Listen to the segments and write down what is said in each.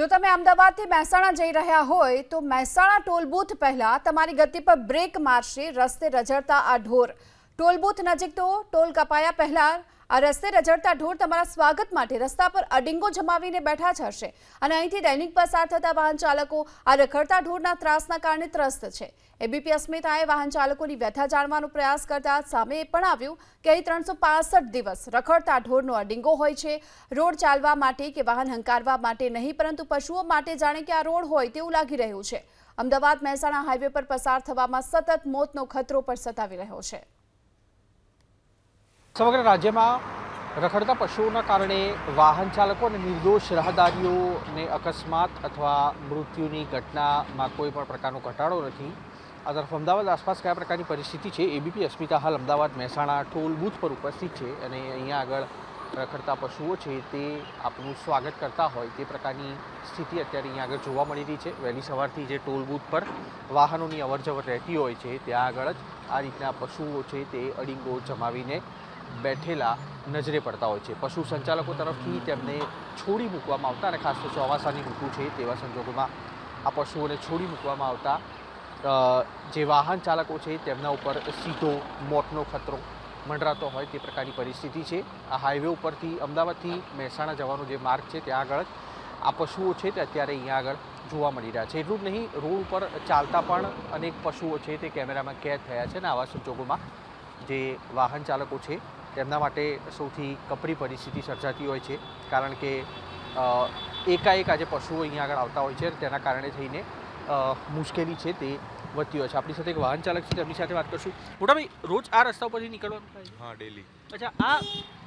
જો તમે અમદાવાદથી મહેસાણા જઈ રહ્યા હોય, તો મહેસાણા ટોલ બૂથ પહેલા તમારી ગતિ પર બ્રેક મારશે, રસ્તે રજડતા આ ઢોર. ટોલ બૂથ નજીક તો ટોલ કપાયા પહેલા આ રસ્તે રજડતા ઢોર તમારા સ્વાગત માટે રસ્તા પર અડિંગો જમાવીને બેઠા જ હશે. અને અહીંથી દૈનિક પસાર થતા વાહન ચાલકો આ રખડતા ઢોરના ત્રાસના કારણે ત્રસ્ત છે. એબીપી અસ્મિતાએ વાહન ચાલકોની વ્યથા જાણવાનો પ્રયાસ કરતા સામે એ પણ આવ્યું કે અહીં ત્રણસો દિવસ રખડતા ઢોરનો અડિંગો હોય છે. રોડ ચાલવા માટે કે વાહન હંકારવા માટે નહીં, પરંતુ પશુઓ માટે જાણે કે આ રોડ હોય તેવું લાગી રહ્યું છે. અમદાવાદ મહેસાણા હાઈવે પર પસાર થવામાં સતત મોતનો ખતરો પણ સતાવી રહ્યો છે. સમગ્ર રાજ્યમાં રખડતા પશુઓના કારણે વાહન ચાલકો અને નિર્દોષ રાહદારીઓને અકસ્માત અથવા મૃત્યુની ઘટનામાં કોઈ પણ પ્રકારનો ઘટાડો નથી. આ તરફ અમદાવાદ આસપાસ કયા પ્રકારની પરિસ્થિતિ છે? એબીપી અસ્મિતા હાલ અમદાવાદ, મહેસાણા ટોલ બૂથ પર ઉપસ્થિત છે અને અહીંયા આગળ રખડતા પશુઓ છે તે આપનું સ્વાગત કરતા હોય તે પ્રકારની સ્થિતિ અત્યારે અહીંયા આગળ જોવા મળી રહી છે. વહેલી સવારથી જે ટોલ બૂથ પર વાહનોની અવરજવર રહેતી હોય છે, ત્યાં આગળ જ આ રીતના પશુઓ છે તે અડીંગો જમાવીને બેઠેલા નજરે પડતા હોય છે. પશુ સંચાલકો તરફથી તેમને છોડી મૂકવામાં આવતા અને ખાસ તો ચોમાસાની ઋતુ છે તેવા સંજોગોમાં આ પશુઓને છોડી મૂકવામાં આવતા જે વાહન ચાલકો છે તેમના ઉપર સીધો મોતનો ખતરો મંડરાતો હોય તે પ્રકારની પરિસ્થિતિ છે. આ હાઈવે ઉપરથી અમદાવાદથી મહેસાણા જવાનો જે માર્ગ છે ત્યાં આગળ આ પશુઓ છે તે અત્યારે અહીંયા આગળ જોવા મળી રહ્યા છે. એટલું જ નહીં, રોડ ઉપર ચાલતા પણ અનેક પશુઓ છે તે કેમેરામાં કેદ થયા છે અને આવા સંજોગોમાં જે વાહન ચાલકો છે તેમના માટે સૌથી કપરી પરિસ્થિતિ સર્જાતી હોય છે. કારણ કે એકાએક આજે પશુઓ અહીંયા આગળ આવતા હોય છે તેના કારણે થઈને મુશ્કેલી છે તે વધતી હોય છે. આપણી સાથે એક વાહન ચાલક છે તેમની સાથે વાત કરશું. મોટાભાઈ રોજ આ રસ્તા ઉપરથી નીકળવાનું થાય હા ડેલી અચ્છા આ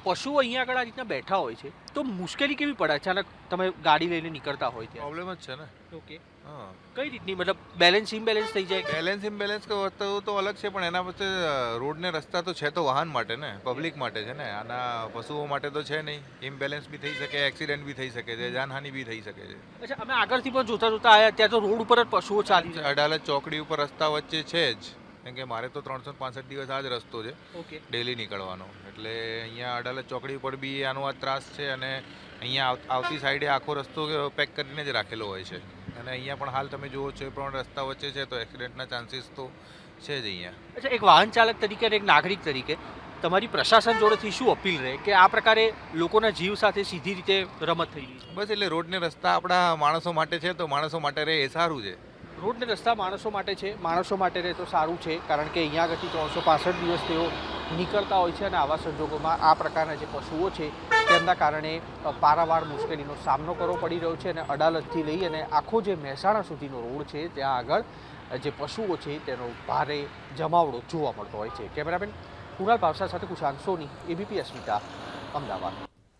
પશુઓ અહીંયા આગળ આ રીતના બેઠા હોય છે તો મુશ્કેલી કેવી પડે? અચાનક તમે ગાડી લઈને નીકળતા હોય ત્યાં. પ્રોબ્લેમ જ છે ને. ઓકે હા. કઈ રીતની? મતલબ બેલેન્સ ઇમ્બેલેન્સ થઈ જાય? બેલેન્સ ઇમ્બેલેન્સ વસ્તુ તો અલગ છે પણ એના પછી રોડ ને રસ્તા તો છે તો વાહન માટે ને પબ્લિક માટે છે ને. આના પશુઓ માટે તો છે નહીં. ઇમ્બેલેન્સ બી થઈ શકે એક્સિડન્ટ બી થઈ શકે છે જાનહાનિ બી થઈ શકે છે. અચ્છા અમે આગળથી પણ જોતા જોતા આવ્યા ત્યાં તો રોડ ઉપર જ પશુઓ ચાલી છે. અડાલત ચોકડી ઉપર રસ્તા વચ્ચે છે જ. કેમ કે મારે તો ત્રણસો પાસઠ દિવસ આ જ રસ્તો છે. ઓકે. ડેલી નીકળવાનો. એટલે અહીંયા અડાલત ચોકડી ઉપર બી આનો આ ત્રાસ છે અને અહીંયા આવતી સાઈડે આખો રસ્તો પેક કરીને જ રાખેલો હોય છે. અને અહીંયા પણ હાલ તમે જુઓ છો એ પણ રસ્તા વચ્ચે છે તો એક્સિડન્ટના ચાન્સીસ તો છે જ અહીંયા. અચ્છા એક વાહન ચાલક તરીકે અને એક નાગરિક તરીકે તમારી પ્રશાસન જોડેથી શું અપીલ રહે? કે આ પ્રકારે લોકોના જીવ સાથે સીધી રીતે રમત થઈ બસ એટલે રોડને રસ્તા આપણા માણસો માટે છે તો માણસો માટે રહે એ સારું છે. રોડ ને રસ્તા માણસો માટે છે, માણસો માટે રહે તો સારું છે, કારણ કે અહીંયા આગળથી ત્રણસો પાસઠ દિવસ તેઓ નીકળતા હોય છે અને આવા સંજોગોમાં આ પ્રકારના જે પશુઓ છે, તેમના કારણે પારાવાર મુશ્કેલીનો સામનો કરવો પડી રહ્યો છે અને અડાલતથી લઈ અને આખો જે મહેસાણા સુધીનો રોડ છે, ત્યાં આગળ જે પશુઓ છે તેનો ભારે જમાવડો જોવા મળતો હોય છે. કેમેરામેન કુણાલ ભાવસા સાથે કુશાંત સોની, એબીપી અસ્મિતા, અમદાવાદ.